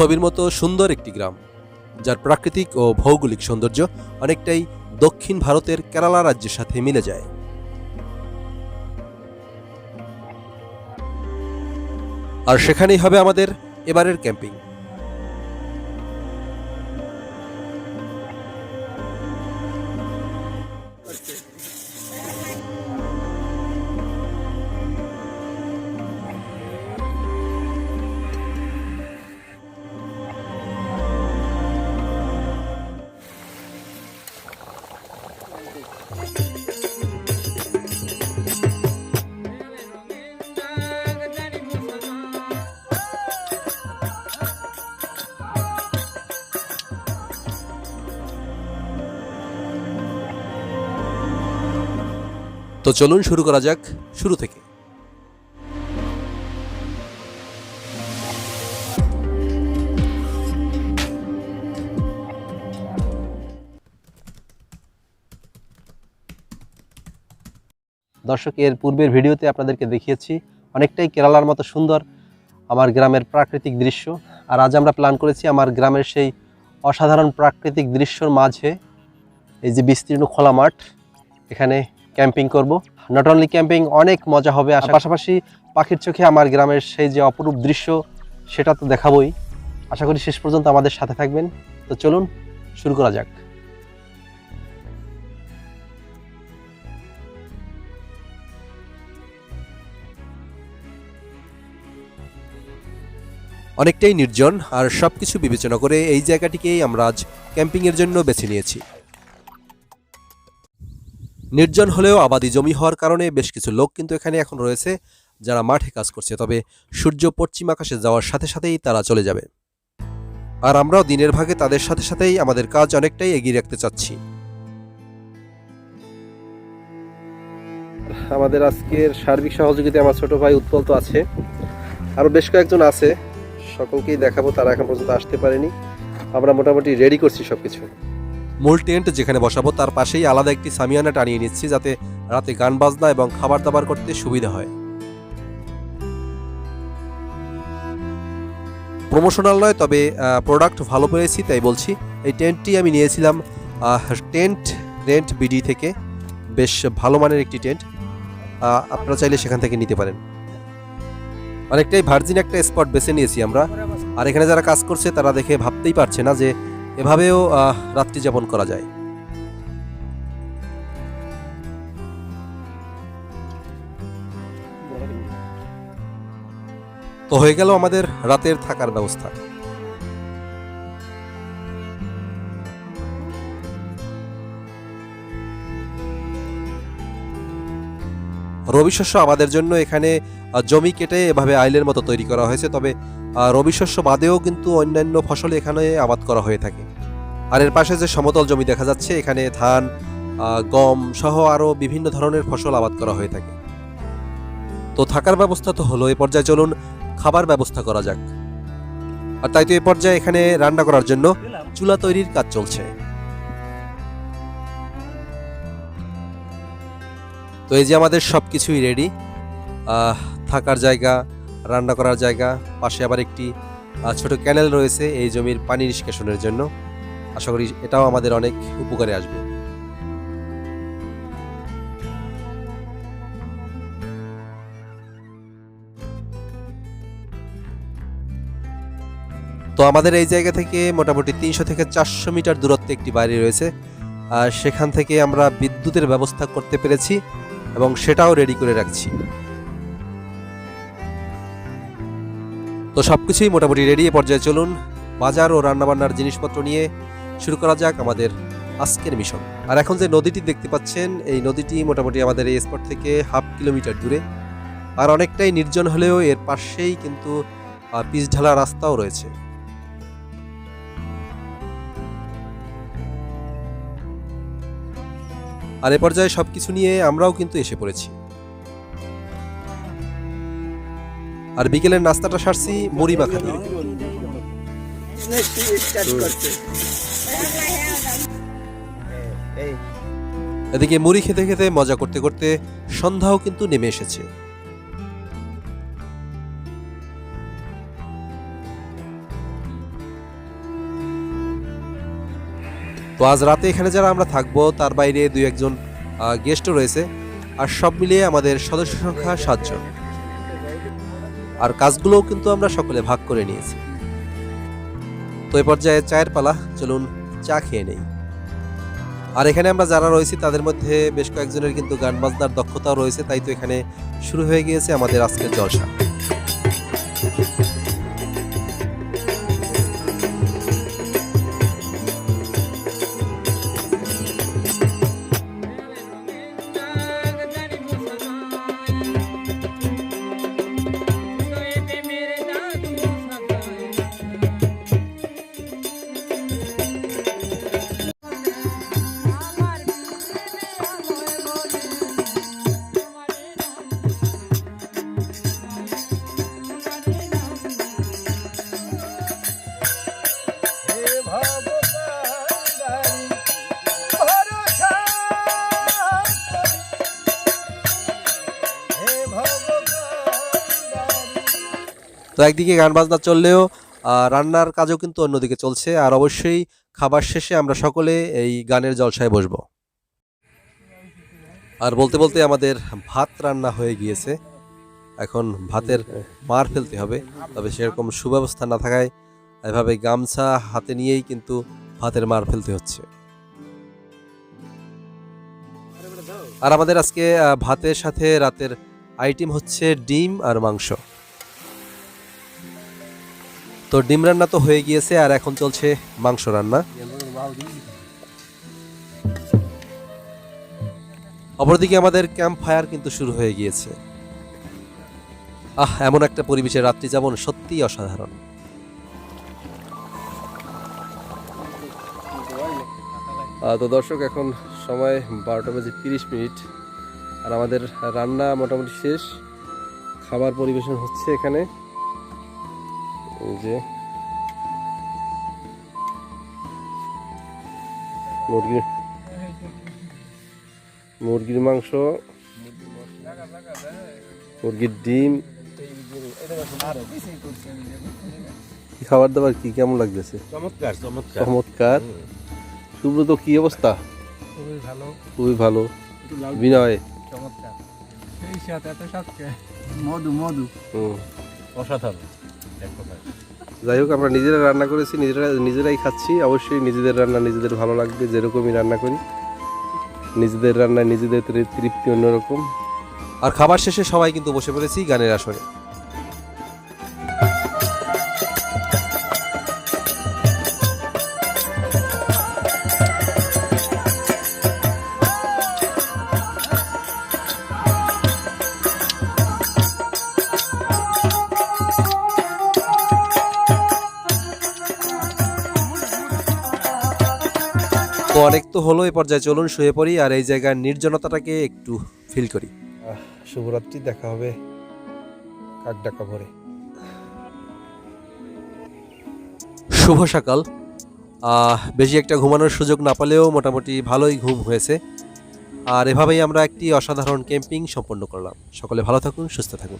ছবির মতো সুন্দর একটি গ্রাম, যার প্রাকৃতিক ও ভৌগোলিক সৌন্দর্য অনেকটাই দক্ষিণ ভারতের কেরালা রাজ্যের সাথে মিলে যায়। আর সেখানেই হবে আমাদের এবারের ক্যাম্পিং। তো চলুন শুরু করা যাক শুরু থেকে। দর্শক, এর পূর্বের ভিডিওতে আপনাদেরকে দেখিয়েছি, অনেকটাই কেরালার মতো সুন্দর আমার গ্রামের প্রাকৃতিক দৃশ্য। আর আজ আমরা প্ল্যান করেছি আমার গ্রামের সেই অসাধারণ প্রাকৃতিক দৃশ্যর মাঝে এই যে বিস্তীর্ণ খোলা মাঠ, এখানে ক্যাম্পিং করব। নট অনলি ক্যাম্পিং অনেক মজা হবে। আর পাশাপাশি পাখির চোখে আমার গ্রামের সেই যে অপরূপ দৃশ্য সেটা তো দেখাবই। আশা করি শেষ পর্যন্ত আমাদের সাথে থাকবেন। তো চলুন শুরু করা যাক। অনেকটাই নির্জন আর সবকিছু বিবেচনা করে এই জায়গাটিকেই আমরা আজ ক্যাম্পিংয়ের জন্য বেছে নিয়েছি। নির্জন হলেও আবাদি জমি হওয়ার কারণে বেশ কিছু লোক কিন্তু এখানে এখন রয়েছে যারা মাঠে কাজ করছে, তবে সূর্য পশ্চিম আকাশে যাওয়ার সাথে সাথেই তারা চলে যাবে। আর আমরাও দিনের ভাগে তাদের সাথে সাথেই আমাদের কাজ অনেকটাই এগিয়ে রাখতে চাচ্ছি। আমাদের আজকের সার্বিক সহযোগিতা আমার ছোট ভাই উৎপল তো আছে। আরও বেশ কয়েকজন আছে। সকলকেই দেখাবো, তারা এখন পর্যন্ত আসতে পারেনি। আমরা মোটামুটি রেডি করছি সবকিছু। মূল টেন্ট যেখানে বসাবো, তার পাশেই আলাদা একটি সামিয়ানা টানিয়ে নিচ্ছি যাতে রাতে গান বাজনা এবং খাবার দাবার করতে সুবিধা হয়। প্রমোশনাল নয়, তবে প্রোডাক্ট ভালো পেয়েছি, তাই বলছি। এই টেন্টটি আমি নিয়েছিলাম টেন্ট, রেন্ট বিডি থেকে। বেশ ভালো মানের একটি টেন্ট। আপনারা চাইলে সেখান থেকে নিতে পারেন। অনেকটাই ভার্জিন একটা স্পট বেছে নিয়েছি আমরা। আর এখানে যারা কাজ করছে, তারা দেখে ভাবতেই পারছে না যে এভাবেও রাত্রি যাপন করা যায়। তো হয়ে গেল আমাদের রাতের থাকার ব্যবস্থা। রবি শস্য আমাদের জন্য এখানে জমি কেটে এভাবে আইলের মতো তৈরি করা হয়েছে, তবে রবি শস্য বাদেও কিন্তু অন্যান্য ফসল এখানে আবাদ করা হয়ে থাকে। আর এর পাশে যে সমতল জমি দেখা যাচ্ছে, এখানে ধান গম সহ আরও বিভিন্ন ধরনের ফসল আবাদ করা হয়ে থাকে। তো থাকার ব্যবস্থা তো হলো, এ পর্যায়ে চলুন খাবার ব্যবস্থা করা যাক। আর তাই তো এ পর্যায়ে এখানে রান্না করার জন্য চুলা তৈরির কাজ চলছে। তো এই যে আমাদের সব কিছুই রেডি থাকার জায়গা, রান্না করার জায়গা, পাশে আবার একটি ছোট ক্যানেল রয়েছে এই জমির পানি নিষ্কাশনের জন্য। আশা করি এটাও আমাদের অনেক উপকারে আসবে। তো আমাদের এই জায়গা থেকে মোটামুটি তিনশো থেকে চারশো মিটার দূরত্বে একটি বাড়ি রয়েছে। আর সেখান থেকে আমরা বিদ্যুতের ব্যবস্থা করতে পেরেছি এবং সেটাও রেডি করে রাখছি। তো সব কিছুই মোটামুটি রেডি পর্যায়ে চলুন বাজার ও রান্নাবান্নার জিনিসপত্র নিয়ে শুরু করা যাক আমাদের আজকের মিশন আর এখন যে নদীটি দেখতে পাচ্ছেন, এই নদীটি মোটামুটি আমাদের এই স্পট থেকে হাফ কিলোমিটার দূরে। আর অনেকটাই নির্জন হলেও এর পাশেই কিন্তু পিচ ঢালা রাস্তাও রয়েছে। আর এ পর্যায়ে সব কিছু নিয়ে আমরাও কিন্তু এসে পড়েছি। আর বিকেলের নাস্তাটা সারছি মুড়ি মাখা দিয়ে। এদিকে মুড়ি খেতে খেতে মজা করতে করতে সন্ধ্যাও কিন্তু নেমে এসেছে। তো আজ রাতে এখানে যারা আমরা থাকব, তার বাইরে দুই একজন গেস্টও রয়েছে। আর সব মিলিয়ে আমাদের সদস্য সংখ্যা সাতজন। আর কাজগুলোও কিন্তু আমরা সকলে ভাগ করে নিয়েছি। তো এ পর্যায়ে চায়ের পালা, চলুন চা খেয়ে নেই। আর এখানে আমরা যারা রয়েছি, তাদের মধ্যে বেশ কয়েকজনের কিন্তু গান বাজনার দক্ষতাও রয়েছে, তাই তো এখানে শুরু হয়ে গিয়েছে আমাদের আজকের জলসা। তো একদিকে গান বাজনা চললেও রান্নার কাজও কিন্তু অন্যদিকে চলছে। আর অবশ্যই খাবার শেষে আমরা সকলে এই গানের জলসায় বসবো। আর বলতে বলতে আমাদের ভাত রান্না হয়ে গিয়েছে। এখন ভাতের মার ফেলতে হবে। তবে সেরকম সুব্যবস্থা না থাকায় এভাবে গামছা হাতে নিয়েই কিন্তু ভাতের মার ফেলতে হচ্ছে। আর আমাদের আজকে ভাতের সাথে রাতের আইটেম হচ্ছে ডিম আর মাংস। তো ডিম রান্না তো হয়ে গিয়েছে আর এখন চলছে মাংস রান্না। অপরদিকে আমাদের ক্যাম্প ফায়ার কিন্তু শুরু হয়ে গিয়েছে। আহ, এমন একটা পরিবেশে রাত্রি যাপন সত্যিই অসাধারণ। তো দর্শক, এখন সময় বারোটা বেজে তিরিশ মিনিট। আর আমাদের রান্না মোটামুটি শেষ। খাবার পরিবেশন হচ্ছে এখানে। এই যে। মুরগির মুরগির মাংস। মুরগির ডিম। কি খাবার দাবার কি কেমন লাগতেছে? চমৎকার চমৎকার। চমৎকার। সুব্রত কি অবস্থা? খুবই ভালো। খুবই ভালো। বিনয়। চমৎকার। এই সাথে এত সাথে। মধু মধু। অসাধারণ। যাই হোক, আমরা নিজেরা রান্না করেছি, নিজেরা নিজেরাই খাচ্ছি। অবশ্যই নিজেদের রান্না নিজেদের ভালো লাগবে, যেরকমই রান্না করি। নিজেদের রান্না নিজেদের তৃপ্তি অন্যরকম। আর খাবার শেষে সবাই কিন্তু বসে পড়েছি গানের আসরে। অনেক তো হলো এই পর্যায়ে চলুন শুয়ে পড়ি আর এই জায়গার নির্জনতাটাকে একটু ফিল করি। শুভরাত্রি দেখা হবে কাক ডাকা ভরে। শুভ সকাল। আহ, বেশি একটা ঘুমানোর সুযোগ না পেলেও মোটামুটি ভালোই ঘুম হয়েছে। আর এভাবেই আমরা একটি অসাধারণ ক্যাম্পিং সম্পন্ন করলাম। সকলে ভালো থাকুন সুস্থ থাকুন।